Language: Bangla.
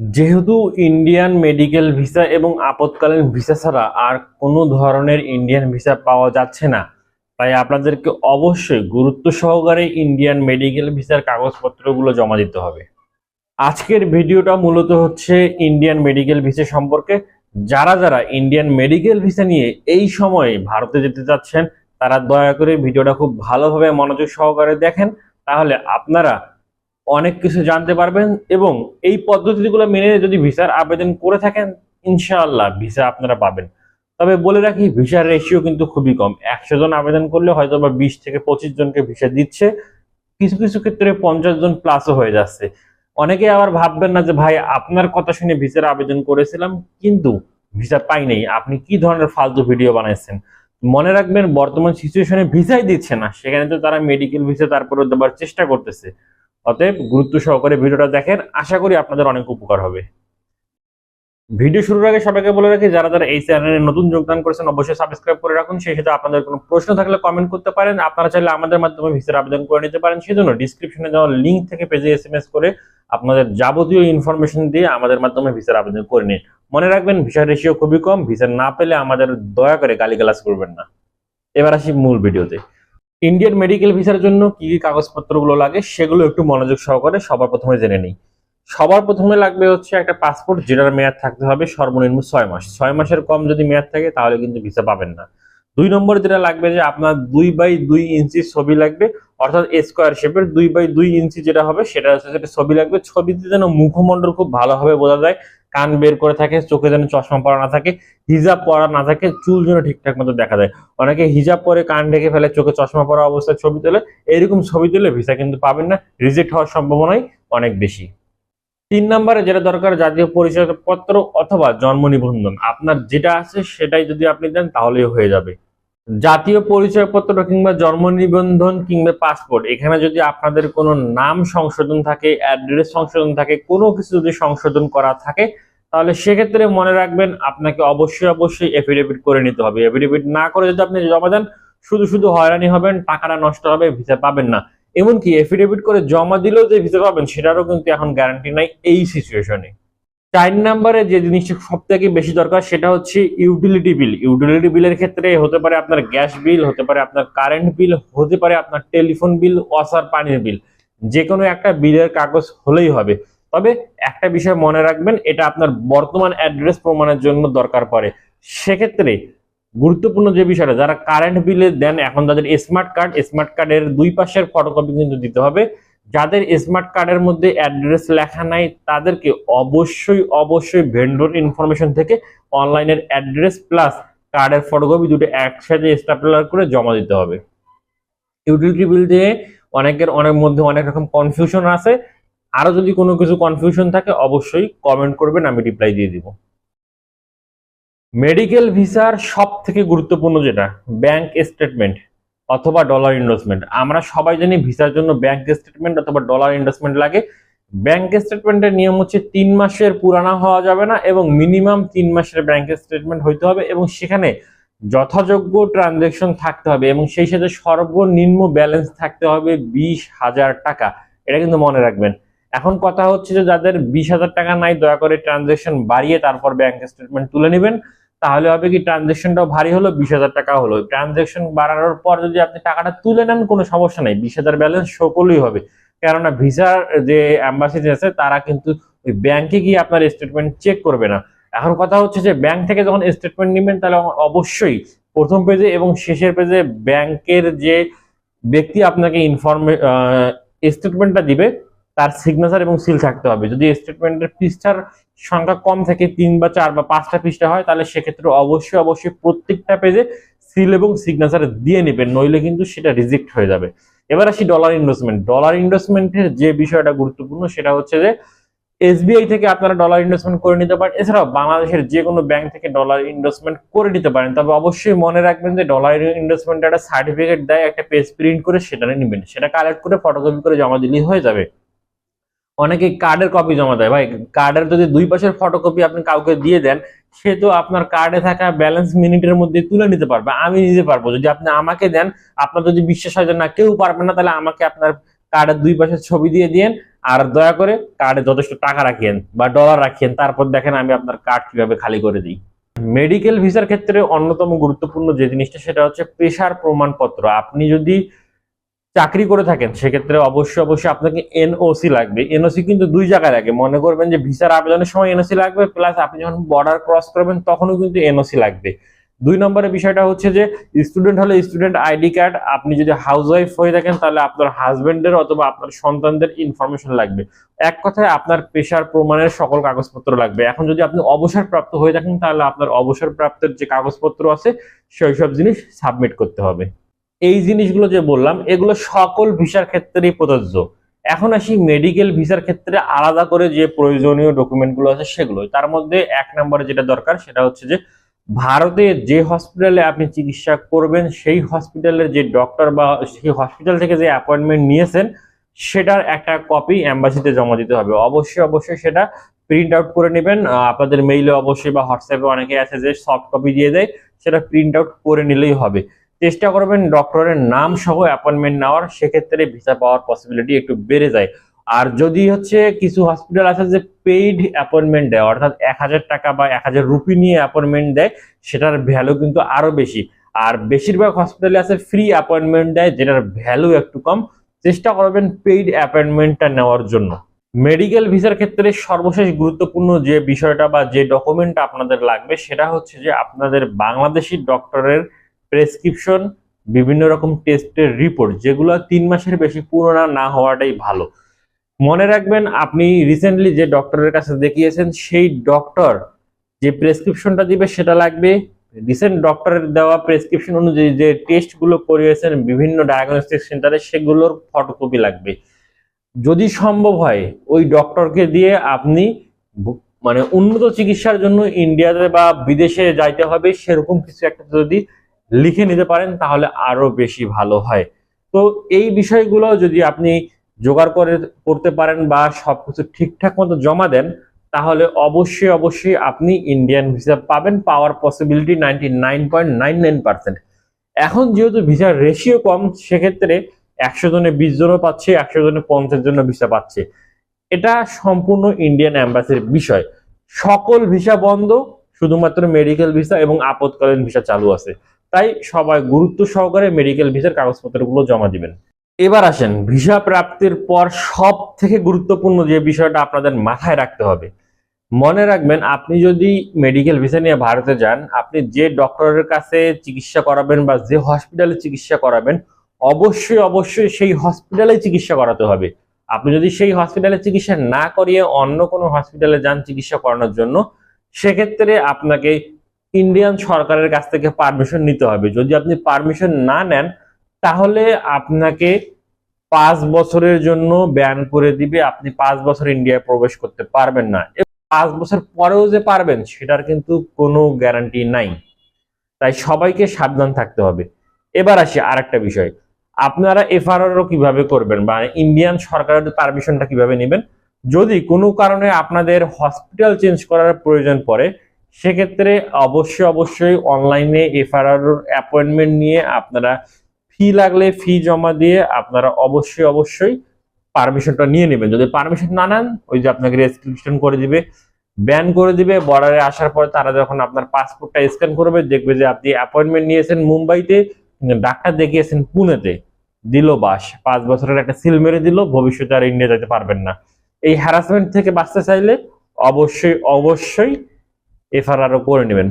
যেহেতু ইন্ডিয়ান মেডিকেল ভিসা এবং আপৎকালীন ভিসা ছাড়া আর কোনো ধরনের ইন্ডিয়ান ভিসা পাওয়া যাচ্ছে না, তাই আপনাদেরকে অবশ্যই গুরুত্ব সহকারে ইন্ডিয়ান মেডিকেল ভিসার কাগজপত্রগুলো জমা দিতে হবে। আজকের ভিডিওটা মূলত হচ্ছে ইন্ডিয়ান মেডিকেল ভিসা সম্পর্কে। যারা যারা ইন্ডিয়ান মেডিকেল ভিসা নিয়ে এই সময়ে ভারতে যেতে চাচ্ছেন, তারা দয়া করে ভিডিওটা খুব ভালোভাবে মনোযোগ সহকারে দেখেন। তাহলে আপনারা অনেক কিছু জানতে পারবেন এবং এই পদ্ধতিগুলো মেনে যদি ভিসার আবেদন করে থাকেন, ইনশাআল্লাহ ভিসা আপনারা পাবেন। তবে বলে রাখি, ভিসার রেশিও কিন্তু খুবই কম। একশো জন আবেদন করলে হয়তো বা বিশ থেকে পঁচিশ জনকে ভিসা দিচ্ছে। কিছু কিছু ক্ষেত্রে পঞ্চাশ জন প্লাসও হয়ে যাচ্ছে। অনেকে আবার ভাববেন না যে, ভাই, আপনার কথা শুনে ভিসার আবেদন করেছিলাম, কিন্তু ভিসা পাই নাই। আপনি কি ধরনের ফালতু ভিডিও বানাইছেন? মনে রাখবেন, বর্তমান সিচুয়েশনে ভিসাই দিচ্ছে না। সেখানে তো তারা মেডিকেল ভিসা তারপরে দেওয়ার চেষ্টা করতেছে। অতএব গুরুত্ব সহকারে ভিডিওটা দেখেন। আশা করি আপনাদের অনেক উপকার হবে। ভিডিও শুরুর আগে সবাইকে বলে রাখি, যারা যারা এই চ্যানেলে নতুন যোগদান করেছেন, অবশ্যই সাবস্ক্রাইব করে রাখুন। সেই সাথে আপনাদের কোনো প্রশ্ন থাকলে কমেন্ট করতে পারেন। আপনারা চাইলে আমাদের মাধ্যমে ভিসার আবেদন করে নিতে পারেন। সেজন্য ডিসক্রিপশনে দেওয়া লিঙ্ক থেকে পেজে এস করে আপনাদের যাবতীয় ইনফরমেশন দিয়ে আমাদের মাধ্যমে ভিসার আবেদন করে নিন। মনে রাখবেন ভিসার রেশিও খুবই কম। ভিসা না পেলে আমাদের দয়া করে গালিগালাজ করবেন না। এবার আসি মূল ভিডিওতে। ইন্ডিয়ান মেডিকেল ভিসার জন্য কি কি কাগজপত্রগুলো লাগে সেগুলো একটু মনোযোগ সহকারে সবার প্রথমে জেনে নিই। সবার প্রথমে লাগবে হচ্ছে একটা পাসপোর্ট যেটার মেয়াদ থাকতে হবে সর্বনিম্ন ছয় মাস। ছয় মাসের কম যদি মেয়াদ থাকে তাহলে কিন্তু ভিসা পাবেন না। দুই নম্বর যেটা লাগবে যে আপনার দুই বাই দুই ইঞ্চি ছবি লাগবে, অর্থাৎ স্কোয়ার শেপের দুই বাই দুই ইঞ্চি যেটা হবে সেটা হচ্ছে যেটা ছবি লাগবে। ছবিতে যেন মুখমণ্ডল খুব ভালোভাবে বোঝা যায় কান বের করে থাকে, চোখে যেন চশমা পরা না থাকে, হিজাব পরা না থাকে, চুল যেন ঠিকঠাক মতো দেখা যায়। অনেকে হিজাব পরে কান ঢেকে ফেলে, চোখে চশমা পরা অবস্থায় ছবি তোলে, এরকম ছবি তুলে ভিসা কিন্তু পাবেন না, রিজেক্ট হওয়ার সম্ভাবনাই অনেক বেশি। তিন নম্বরে যেটা দরকার, জাতীয় পরিচয়পত্র অথবা জন্ম নিবন্ধন। আপনার যেটা আছে সেটাই যদি আপনি দেন, তাহলেই হয়ে যাবে। জাতীয় পরিচয়পত্র কিংবা জন্ম নিবন্ধন কিংবা পাসপোর্ট, এখানে যদি আপনাদের কোনো নাম সংশোধন থাকে, অ্যাড্রেস সংশোধন থাকে, কোনো কিছু যদি সংশোধন করা থাকে তাহলে সেক্ষেত্রে মনে রাখবেন আপনাকে অবশ্যই অবশ্যই এফিডেভিট করে নিতে হবে। এফিডেভিট না করে যদি আপনি জমা দেন, শুধু শুধু হয়রানি হবেন, টাকাটা নষ্ট হবে, ভিসা পাবেন না। এমনকি এফিডেভিট করে জমা দিলেও যে ভিসা পাবেন, সেটারও কিন্তু এখন গ্যারান্টি নাই এই সিচুয়েশনে চার নাম্বারে যে জিনিসটা সব থেকে বেশি দরকার, সেটা হচ্ছে ইউটিলিটি বিল ইউটিলিটি বিলের ক্ষেত্রে হতে পারে আপনার গ্যাস বিল হতে পারে আপনার কারেন্ট বিল হতে পারে আপনার টেলিফোন বিল ওয়াসার পানির বিল যে কোনো একটা বিলের কাগজ হলেই হবে। তবে একটা বিষয় মনে রাখবেন, এটা আপনার বর্তমান অ্যাড্রেস প্রমাণের জন্য দরকার পড়ে। সেক্ষেত্রে গুরুত্বপূর্ণ যে বিষয়টা, যারা কারেন্ট বিলে দেন, এখন তাদের স্মার্ট কার্ড স্মার্ট কার্ডের দুই পাশের ফটোকপি কিন্তু দিতে হবে। যাদের স্মার্ট কার্ডের মধ্যে অ্যাড্রেস লেখা নাই, তাদেরকে অবশ্যই অবশ্যই ভেন্ডর ইনফরমেশন থেকে অনলাইনের অ্যাড্রেস প্লাস কার্ডের ফটোকপি দুটো একসাথে স্টাপলার করে জমা দিতে হবে। ইউটিলিটি বিল দিয়ে অনেকের, অনেক মধ্যে অনেক রকম কনফিউশন আছে। আরও যদি কোনো কিছু কনফিউশন থাকে, অবশ্যই কমেন্ট করবেন, আমি রিপ্লাই দিয়ে দিব। মেডিকেল ভিসার সব থেকে গুরুত্বপূর্ণ যেটা ব্যাংক স্টেটমেন্ট অথবা ডলার ইনভেস্টমেন্ট আমরা সবাই জানি ভিসার জন্য ব্যাংক স্টেটমেন্ট অথবা ডলার ইনভেস্টমেন্ট লাগে। ব্যাংক স্টেটমেন্টের নিয়ম হচ্ছে তিন মাসের পুরানা হওয়া যাবে না এবং মিনিমাম তিন মাসের ব্যাংক স্টেটমেন্ট হইতে হবে এবং সেখানে যথাযোগ্য ট্রানজেকশন থাকতে হবে এবং সেই সাথে সর্বনিম্ন ব্যালেন্স থাকতে হবে বিশ হাজার টাকা। এটা কিন্তু মনে রাখবেন। এখন কথা হচ্ছে যে যাদের বিশ হাজার টাকা নাই, দয়া করে ট্রানজেকশন বাড়িয়ে তারপর ব্যাংক স্টেটমেন্ট তুলে নেবেন, তাহলে হবে কি ট্রানজেকশনটাও ভারী হলো, বিশ হাজার টাকা হলো। ট্রানজেকশন বাড়ানোর পর যদি আপনি টাকাটা তুলে নেন, কোনো সমস্যা নেই, বিশ হাজার ব্যালেন্স শো করলেই হবে। কেননা ভিসার যে অ্যাম্বাসিডার আছে, তারা কিন্তু ওই ব্যাংকে গিয়ে আপনার স্টেটমেন্ট চেক করবে না। এখন কথা হচ্ছে যে ব্যাংক থেকে যখন স্টেটমেন্ট নেবেন, তাহলে অবশ্যই প্রথম পেজে এবং শেষের পেজে ব্যাংকের যে ব্যক্তি আপনাকে ইনফরমে স্টেটমেন্টটা দিবে তার সিগনেচার এবং সিল থাকতে হবে। যদি স্টেটমেন্টের পৃষ্ঠার সংখ্যা কম থেকে, তিন বা চার বা পাঁচটা পৃষ্ঠা হয়, তাহলে সেক্ষেত্রে অবশ্যই অবশ্যই প্রত্যেকটা পেজে সিল এবং সিগনেচার দিয়ে নেবেন, নইলে কিন্তু সেটা রিজেক্ট হয়ে যাবে। এবার আসি ডলার ইনভেস্টমেন্ট ডলার ইনভেস্টমেন্টের যে বিষয়টা গুরুত্বপূর্ণ, সেটা হচ্ছে যে এসবিআই থেকে আপনারা ডলার ইনভেস্টমেন্ট করে নিতে পারেন। এছাড়াও বাংলাদেশের যে কোনো ব্যাংক থেকে ডলার ইনভেস্টমেন্ট করে নিতে পারেন। তবে অবশ্যই মনে রাখবেন যে ডলার ইনভেস্টমেন্ট একটা সার্টিফিকেট দেয়, একটা পেজ প্রিন্ট করে সেটা নেবেন। সেটা কালেক্ট করে ফটোকপি করে জমা দিলেই হয়ে যাবে। অনেকে কার্ডের কপি জমা দেয়। ভাই কার্ডের যদি দুই পাশের ফটোকপি আপনি কাউকে দিয়ে দেন, সে তো আপনার কার্ডে থাকা ব্যালেন্স মিনিটের মধ্যে তুলে নিতে পারবে। আমি নিতে পারব। যদি আপনি আমাকে দেন, আপনার যদি বিশ্বাস হয় যে না, কেউ পারবে না, তাহলে আমাকে আপনার কার্ডের দুই পাশের ছবি দিয়ে দিন আর দয়া করে কার্ডে যথেষ্ট টাকা রাখেন বা ডলার রাখেন তারপর দেখেন আমি আপনার কার্ড কীভাবে খালি করে দিই। মেডিকেল ভিসার ক্ষেত্রে অন্যতম গুরুত্বপূর্ণ যে জিনিসটা, সেটা হচ্ছে পেশার প্রমাণপত্র আপনি যদি চাকরি করে থাকেন, সেক্ষেত্রে অবশ্যই অবশ্যই আপনাকে এনওসি লাগবে। এনওসি কিন্তু দুই জায়গায় লাগে। মনে করবেন যে ভিসার আবেদনের সময় এনওসি লাগবে, প্লাস আপনি যখন বর্ডার ক্রস করবেন, তখনও কিন্তু এনওসি লাগবে। দুই নম্বরের বিষয়টা হচ্ছে যে স্টুডেন্ট হলে স্টুডেন্ট আইডি কার্ড আপনি যদি হাউস ওয়াইফ হয়ে থাকেন, তাহলে আপনার হাজবেন্ডের অথবা আপনার সন্তানদের ইনফরমেশন লাগবে। এক কথায় আপনার পেশার প্রমাণের সকল কাগজপত্র লাগবে। এখন যদি আপনি অবসরপ্রাপ্ত হয়ে থাকেন, তাহলে আপনার অবসরপ্রাপ্তের যে কাগজপত্র আছে সেই সব জিনিস সাবমিট করতে হবে। এই জিনিসগুলো যে বললাম, এগুলো সকল ভিসার ক্ষেত্রেই প্রযোজ্য। এখন আসি মেডিকেল ভিসার ক্ষেত্রে আলাদা করে যে প্রয়োজনীয় ডকুমেন্টগুলো আছে সেগুলো তার মধ্যে এক নম্বরে যেটা দরকার, সেটা হচ্ছে যে ভারতে যে হসপিটালে আপনি চিকিৎসা করবেন, সেই হসপিটালের যে ডক্টর বা সেই হসপিটাল থেকে যে অ্যাপয়েন্টমেন্ট নিয়েছেন, সেটার একটা কপি অ্যাম্বাসিতে জমা দিতে হবে। অবশ্যই অবশ্যই সেটা প্রিন্ট আউট করে নেবেন। আপনাদের মেইলে অবশ্যই বা হোয়াটসঅ্যাপে অনেকে আছে যে সফট কপি দিয়ে দেয়, সেটা প্রিন্ট আউট করে নিলেই হবে। চেষ্টা করবেন ডক্টরের নাম সহ অ্যাপয়েন্টমেন্ট নেওয়ার, সেক্ষেত্রে ভিসা পাওয়ার পসিবিলিটি একটু বেড়ে যায়। আর যদি হচ্ছে কিছু হসপিটাল আছে যে পেইড অ্যাপয়েন্টমেন্ট দেয়, অর্থাৎ এক হাজার টাকা বা এক হাজার রুপি নিয়ে অ্যাপয়েন্টমেন্ট দেয়, সেটার ভ্যালু কিন্তু আরও বেশি। আর বেশিরভাগ হসপিটালে আছে ফ্রি অ্যাপয়েন্টমেন্ট দেয়, যেটার ভ্যালু একটু কম। চেষ্টা করবেন পেইড অ্যাপয়েন্টমেন্টটা নেওয়ার জন্য। মেডিকেল ভিসার ক্ষেত্রে সর্বশেষ গুরুত্বপূর্ণ যে বিষয়টা বা যে ডকুমেন্ট আপনাদের লাগবে, সেটা হচ্ছে যে আপনাদের বাংলাদেশি ডক্টরের প্রেসক্রিপশন বিভিন্ন রকম টেস্টের রিপোর্ট যেগুলো তিন মাসের বেশি পুরোনো না হওয়াটাই ভালো। মনে রাখবেন, আপনি রিসেন্টলি যে ডক্টরের কাছে দেখিয়েছেন, সেই ডক্টর যে প্রেসক্রিপশনটা দিবে, সেটা লাগবে। রিসেন্ট ডক্টরের দেওয়া প্রেসক্রিপশন অনুযায়ী যে টেস্টগুলো করিয়েছেন, বিভিন্ন ডায়াগনস্টিক সেন্টারে সেগুলোর ফটোকপি লাগবে। যদি সম্ভব হয়, ওই ডক্টরকে দিয়ে আপনি মানে উন্নত চিকিৎসার জন্য ইন্ডিয়াতে বা বিদেশে যাইতে হবে, সেরকম কিছু একটা যদি লিখে নিতে পারেন, তাহলে আরও বেশি ভালো হয়। তো এই বিষয়গুলো যদি আপনি জোগাড় করে করতে পারেন বা সবকিছু ঠিকঠাক মতো জমা দেন, তাহলে অবশ্যই অবশ্যই আপনি ইন্ডিয়ান ভিসা পাবেন, পাওয়ার পসিবিলিটি নাইনটি এখন যেহেতু ভিসার রেশিও কম, সেক্ষেত্রে একশো জনে, বিশ জনও পাচ্ছে, একশো জনে, পঞ্চাশ জন ভিসা পাচ্ছে। এটা সম্পূর্ণ ইন্ডিয়ান অ্যাম্বাসির বিষয়। সকল ভিসা বন্ধ, শুধুমাত্র মেডিকেল ভিসা এবং আপতকালীন ভিসা চালু আছে। তাই সবাই গুরুত্ব সহকারে মেডিকেল ভিসার কাগজপত্রগুলো জমা দিবেন। এবার আসেন ভিসা প্রাপ্তির পর সব থেকে গুরুত্বপূর্ণ যে বিষয়টা আপনাদের মাথায় রাখতে হবে। মনে রাখবেন, আপনি যদি মেডিকেল ভিসা নিয়ে ভারতে যান, আপনি যে ডক্টরের কাছে চিকিৎসা করাবেন বা যে হসপিটালে চিকিৎসা করাবেন, অবশ্যই অবশ্যই সেই হসপিটালে চিকিৎসা করাতে হবে। আপনি যদি সেই হসপিটালে চিকিৎসা না করিয়ে অন্য কোনো হসপিটালে যান চিকিৎসা করানোর জন্য, সেক্ষেত্রে আপনাকে ইন্ডিয়ান সরকারের কাছ থেকে পারমিশন নিতে হবে। যদি আপনি পারমিশন না নেন, তাহলে আপনাকে পাঁচ বছরের জন্য ব্যান করে দিবে। আপনি পাঁচ বছর ইন্ডিয়ায় প্রবেশ করতে পারবেন না। পাঁচ বছর পরেও যে পারবেন, সেটার কিন্তু কোনো গ্যারান্টি নাই। তাই সবাইকে সাবধান থাকতে হবে। এবার আসি আরেকটা বিষয়। আপনারা এফআরআরও কীভাবে করবেন বা ইন্ডিয়ান সরকারের পারমিশনটা কীভাবে নেবেন? যদি কোনো কারণে আপনাদের হসপিটাল চেঞ্জ করার প্রয়োজন পড়ে সেক্ষেত্রে অবশ্যই অবশ্যই অনলাইনে এফআরআর অ্যাপয়েন্টমেন্ট নিয়ে আপনারা ফি লাগলে ফি জমা দিয়ে আপনারা অবশ্যই অবশ্যই পারমিশনটা নিয়ে নেবেন। যদি পারমিশন না নেন, ওই যে আপনাকে রেস্ট্রিকশন করে দিবে ব্যান করে দিবে বর্ডারে আসার পর তারা যখন আপনার পাসপোর্টটা স্ক্যান করবে, দেখবে যে আপনি অ্যাপয়েন্টমেন্ট নিয়েছেন মুম্বাইতে, ডাক্তার দেখিয়েছেন পুনেতে, দিল বাস, পাঁচ বছরের একটা সিল মেরে দিল, ভবিষ্যতে আর ইন্ডিয়া যেতে পারবেন না। এই হ্যারাসমেন্ট থেকে বাঁচতে চাইলে অবশ্যই অবশ্যই এফআরআরও করে নেবেন।